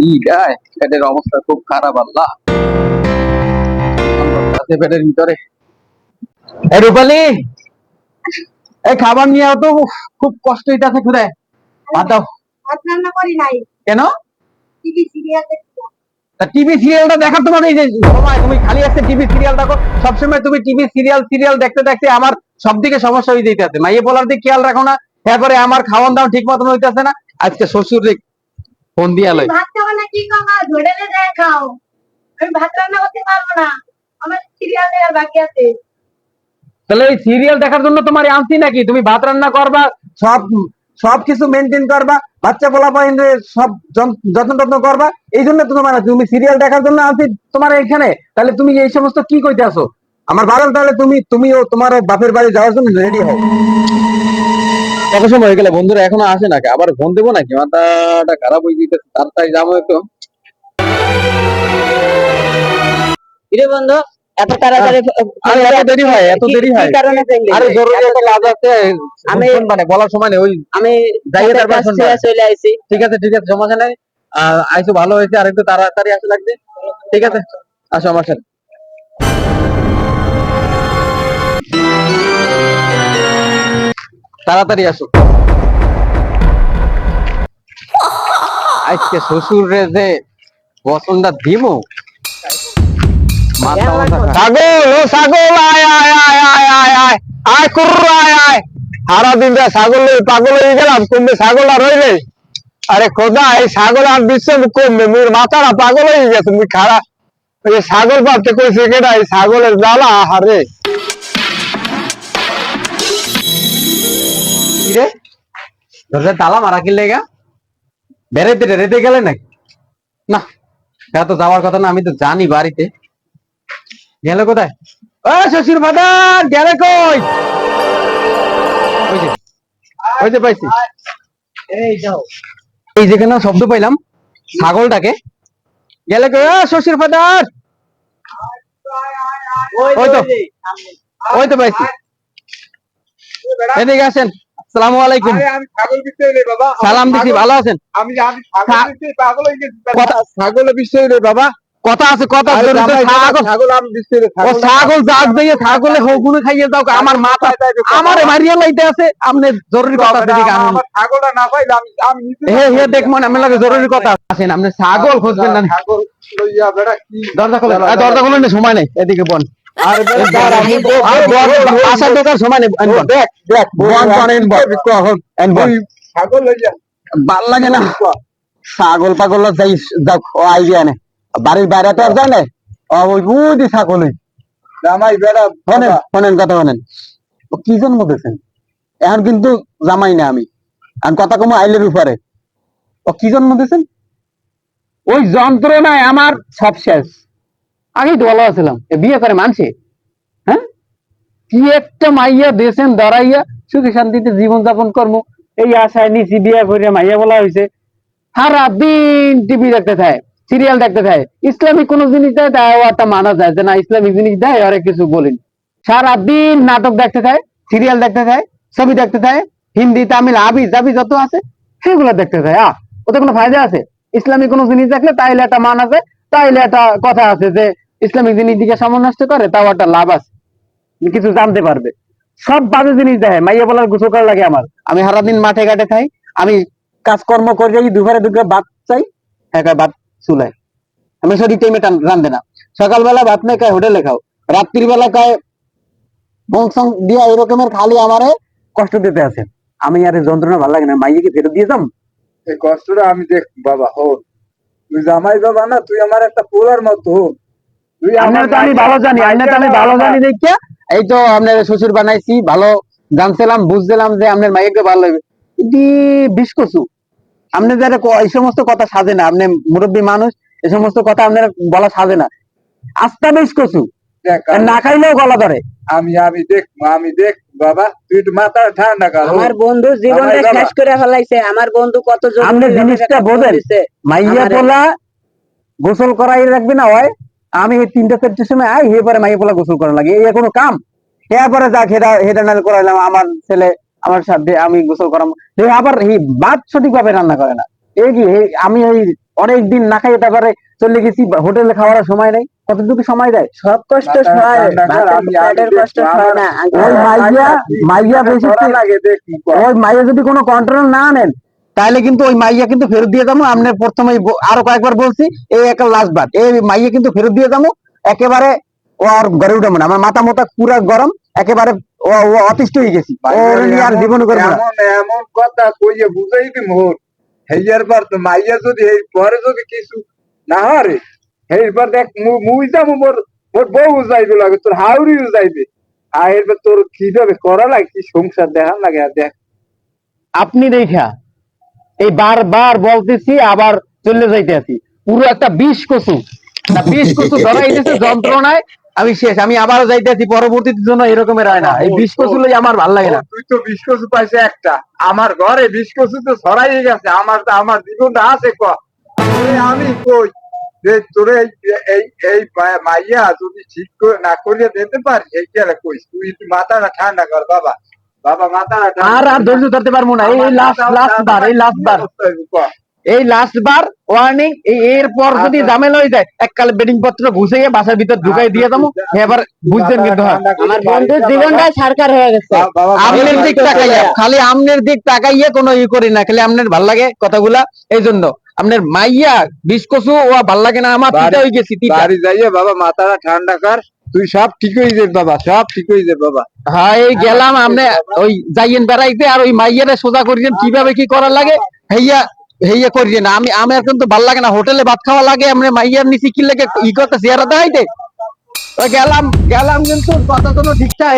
কি গায় পেটের অবস্থা খুব খারাপ আল্লাহ। আছে পেটের ভিতরে। এই রূপালি এই খাবার নিয়ে তো খুব কষ্ট দাও। রান্না করি নাই। কেন? টিভি সিরিয়াল টিভি সিরিয়ালটা দেখার তোমার এই যে সময় তুমি খালি একটা টিভি সিরিয়াল দেখো সবসময় তুমি টিভি সিরিয়াল সিরিয়াল দেখতে দেখতে আমার সব দিকে সমস্যা হয়ে যেতে আছে মাইয়ে বলার দিকে খেয়াল রাখো না। তারপরে আমার খাওয়ান দাওয়ান ঠিক মতন হইতেছে না। আজকে শ্বশুর ফোন দিয়া লই না কি খাব ধরে দেয় খাও আমি ভাত রান্না করতে পারব না। আমার সিরিয়াল বাকি আছে। তাহলে এই সিরিয়াল দেখার জন্য তোমার আনছি নাকি? তুমি ভাত রান্না করবা, সব সব কিছু মেনটেন করবা, বাচ্চা সব যত্ন টত্ন করবা, এই জন্য তো তোমার তুমি সিরিয়াল দেখার জন্য আনছি তোমার এখানে তাহলে তুমি এই সমস্ত কি কইতে আসো আমার বারণ তাহলে তুমি, তুমিও তোমার বাপের বাড়ি যাওয়ার জন্য রেডি হও। কত সময় হয়ে গেলে? বন্ধুরা এখনও আসে নাকি আবার ফোন দেবো নাকি? মাথাটা খারাপ হয়ে যেতে তাড়াতাড়ি যাব একটু। কিরে বন্ধু এত তাড়াতাড়ি আরে এত দেরি হয় এত দেরি হয়। কারণে আরে জরুরি একটা কাজ আছে আমি মানে বলার সময় নেই ওই আমি যাইয়ে তারপর চলে আইছি। ঠিক আছে ঠিক আছে সমস্যা নাই। আইসো ভালো হয়েছে আর একটু তাড়াতাড়ি আসে লাগবে। ঠিক আছে আসো আমার সাথে। তাড়াতাড়ি আসো। আজকে শ্বশুর রে যে বসনটা দিমু ছাগল ছাগল, আয় আয় আয় আয় আয় আয় আয় কুর্র আয় আয়। সারা দিন যা ছাগল পাগল হয়ে গেলাম, কমবে ছাগল আর রইলে আরে খোদা, এই ছাগল আর বিশ্ব কমবে, মোর মাথাটা পাগল হয়ে গেছে মুই খারাপ ওই ছাগল পাতে কইছে কেডা, এই ছাগলের জ্বালা, আহারে। কি রে? দরজা তালা মারা কি লেগা? বেড়াইতে রেতে গেলে নাকি? না। এটা তো যাওয়ার কথা না আমি তো জানি বাড়িতে। গেলে কোথায়? ও শ্বশুর ফাদার গেলে কই? ওই যে। পাইছি। এই যেখানে শব্দ পাইলাম ছাগলটাকে। গেলে কই? ও শ্বশুর ফাদার ওই তো। ওই তো। পাইছি। এদিকে আসেন। আসসালামু আলাইকুম। সালাম দিছি ভালো আছেন? আমি ছাগল রে বাবা। কথা আছে কথা আরে জড়িত জামাই, ছাগল ছাগল আমি বিক্রি রে ও ছাগল জাগ দিয়ে ছাগলে হগুনে খাইয়ে দাও আমার মাথা আমারে মারিয়া লাইতে আছে আপনি জরুরি কথা আনুন পাইলে আমি হে লাগে জরুরি কথা আসেন আপনি ছাগল খুঁজবেন না। খোলেন দরজা খোলেন সময় নেই এদিকে বন। আর আমি সময় নেই দেখ দেখ ছাগল লইয়া ভালো লাগে না। ছাগল পাগল যাই আইডিয়া নে বাড়ির বাইরে তো আর যায় না। ওই বুঝি ছাগল। জামাই শোনেন শোনেন কথা শোনেন। কি জন্ম দিয়েছেন এখন কিন্তু জামাই না আমি। আর কথা কমো আইলের উপরে। ও কি জন্ম দিয়েছেন ওই যন্ত্রণায় আমার সব শেষ। আগেই তো ভালো আছিলাম বিয়ে করে মানছে? হ্যাঁ? কি একটা মাইয়া দিয়েছেন দাঁড়াইয়া সুখে শান্তিতে জীবন যাপন কর্ম? এই আশায় নিচি বিয়ে করে মাইয়া বলা হয়েছে। সারা দিন টিভি দেখতে থাকে সিরিয়াল দেখতে থাকে। ইসলামিক কোন জিনিস দেয়, তাও একটা মানা যায় যে না, ইসলামিক জিনিস দেয়, আরে কিছু বলেন। সারা দিন নাটক দেখতে থাকে সিরিয়াল দেখতে থাকে, ছবি দেখতে থাকে, হিন্দি, তামিল, আবি, জাবি যত আছে, সেগুলো দেখতে থাকে। আহ, ওতে কোনো ফায়দা আছে? ইসলামিক কোনো জিনিস দেখলে তাইলে একটা মান আছে, তাইলে একটা কথা আছে যে ইসলামিক জিনিস দিকে সমনষ্ট করে, তাও একটা লাভ আছে। কিছু জানতে পারবে। সব বাজে জিনিস দেখে, মাইয়া বলার গোসল করা লাগে আমার। আমি সারাদিন মাঠে ঘাটে খাই আমি কাজকর্ম করে যাই দুপুরে দুপুরে ভাত চাই, একা ভাত চুলায় আমি সঠিক টাইমে রান্ধে না। সকালবেলা ভাত না খায়, হোটেলে খাও। রাত্রির বেলা খায়, বংশং দিয়া এরকমের খালি আমারে কষ্ট দিতে আছে। আমি আর যন্ত্রণা ভালো লাগে না। মাইয়াকে ফেরত দিয়ে যাম? এই কষ্টটা আমি দেখ, বাবা হো তুই জামাই বাবা না, তুই আমার একটা পোলার মতো হো তুই আপনার তো আমি ভালো জানি তো আমি ভালো জানি দেখিয়া। এই তো আপনার শ্বশুর বানাইছি ভালো জানছিলাম বুঝছিলাম যে আপনার ভালো লাগবে এটি বিষ কচু আপনি যারা এই সমস্ত কথা সাজে না। আপনি মুরব্বী মানুষ এই সমস্ত কথা আপনার বলা সাজে না। আস্তা বিষ কচু না খাইলেও গলা ধরে। আমি আমি দেখ আমি দেখ বাবা তুই একটু মাথা ঠান্ডা কর। আমার বন্ধু জীবনটা। শেষ করে ফেলাইছে। আমার বন্ধু কত আপনি জিনিসটা বোঝেন? মাইয়া পোলা গোসল করাই রাখবি না হয়? আমি এই তিনটা চারটের সময় আই হে পরে মাইয়া পোলা গোসল করা লাগে। এই কোনো কাম। হে পরে যাক হেটা হেটা নাল করাইলাম আমার ছেলে আমার সাথে আমি গোসল করাম। হে আবার এই ভাত সঠিক ভাবে রান্না করে না। এই কি আমি এই অনেক দিন না খাইয়ে তারপরে চলে গেছি হোটেলে খাওয়ার সময় নাই। কতটুকু সময় দেয়? সব কষ্ট ওই মাইয়া মাইয়া বেশি ওই মাইয়া যদি কোনো কন্ট্রোল না নেন তাহলে কিন্তু ওই মাইয়া কিন্তু ফেরত দিয়ে যাব। আপনি প্রথমে আরও কয়েকবার বলছি এই একটা লাস্ট বার। এই মাইয়া কিন্তু ফেরত দিয়ে যাব। একেবারে ও আর ঘরে উঠাবো না আমার মাথা মোটা পুরা গরম একেবারে অতিষ্ঠ হয়ে গেছি। আর জীবন করব এমন এমন কথা কইয়ে বুঝাই দি মোর। হেয়ার পর তো মাইয়া যদি এই পরে যদি কিছু না হরে এইবার দেখ মুই যাব মোর মোর বউ যাইবে লাগে তোর হাউরিও যাইবে। আর এরপর তোর কীভাবে করা লাগে কি সংসার দেখান লাগে আর দেখ। আপনি দেখা এই বারবার বলতেছি, আবার চলে যাইতে আছি। পুরো একটা বিষ কচু। বিষ কচু ধরাই দিতে যন্ত্রণায়। আমি শেষ, আমি আবারও যাইতে আছি পরবর্তীর জন্য এরকমের হয় না। এই বিষ কচু আমার ভালো লাগে না। তুই তো বিশ কচু পাইছে একটা। আমার ঘরে বিশ কচু তো ছড়াই গেছে, আমার তো, আমার জীবনটা আছে ক। আমি কই? যে তোরে এই এই মাইয়া যদি ঠিক না করিয়ে দিতে পারি, এই গেলে কইস? তুই মাথাটা ঠান্ডা কর, বাবা। আর আর ধৈর্য ধরতে পারব না। এই লাস্ট লাস্ট বার এই লাস্ট বার? এই লাস্ট বার ওয়ার্নিং এরপর যদি আচ্ছা। ঝামেলা হয়ে যায় এককালে বেডিং পত্র ঘুষিয়ে বাসার ভিতর ঢুকাই দিয়ে দেবো এবার বুঝতেন কিন্তু আমার বন্ধুর বাবা- জীবনটাই সরকার হয়ে গেছে। আমনের দিক তাকাইয়া খালি আমনের দিক তাকাইয়া কোনো ই করি না। খালি আমনের ভালো লাগে কথাগুলা। এই জন্য আপনার মাইয়া বিষ কচু ও ভালো লাগে না। আমার তিতা হয়ে গেছি বাড়ি যাইয়ে বাবা মাথাটা ঠান্ডা কর। তুই সব ঠিক হয়ে যাবে বাবা, সব ঠিক হয়ে যাবে বাবা। হ্যাঁ এই গেলাম আপনি ওই যাইয়েন বেড়াইতে আর ওই মাইয়ারে সোজা করিয়েন, কীভাবে কি করার লাগে? হেইয়া হেইয়া করিয়েন, আমি আমার কিন্তু ভালো লাগে না, হোটেলে ভাত খাওয়া লাগে আমরা মাইয়ার নিচে কি লাগে, ই করতে চেয়ারা দেখাইতে? গেলাম গেলাম কিন্তু, কথা কোনো ঠিকঠাক